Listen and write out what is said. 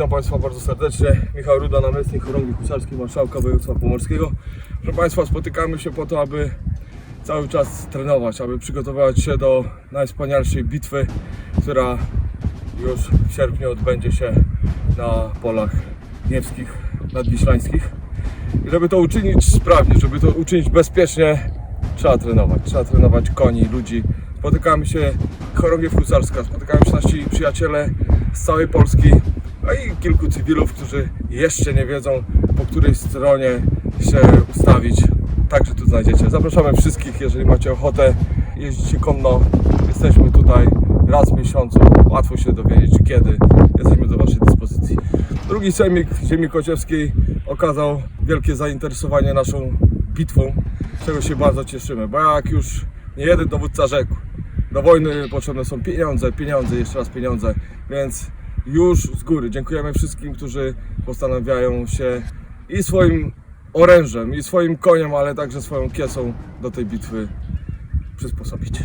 Witam Państwa bardzo serdecznie. Michał Ruda, namiestnik chorągwi husarskiej Marszałka Województwa Pomorskiego. Proszę Państwa, spotykamy się po to, aby cały czas trenować, aby przygotowywać się do najwspanialszej bitwy, która już w sierpniu odbędzie się na polach niewskich, nadwiślańskich. I żeby to uczynić sprawnie, żeby to uczynić bezpiecznie, trzeba trenować. Trzeba trenować koni, ludzi. Spotykamy się, chorągiew husarska, spotykają się nasi przyjaciele z całej Polski, a i kilku cywilów, którzy jeszcze nie wiedzą, po której stronie się ustawić. Także tu znajdziecie. Zapraszamy wszystkich, jeżeli macie ochotę, jeździcie konno. Jesteśmy tutaj raz w miesiącu. Łatwo się dowiedzieć kiedy. Jesteśmy do Waszej dyspozycji. Drugi sejmik ziemi kociewskiej okazał wielkie zainteresowanie naszą bitwą, z czego się bardzo cieszymy, bo jak już nie jeden dowódca rzekł, do wojny potrzebne są pieniądze, pieniądze, jeszcze raz pieniądze, więc już z góry. Dziękujemy wszystkim, którzy postanawiają się i swoim orężem, i swoim koniem, ale także swoją kiesą do tej bitwy przysposobić.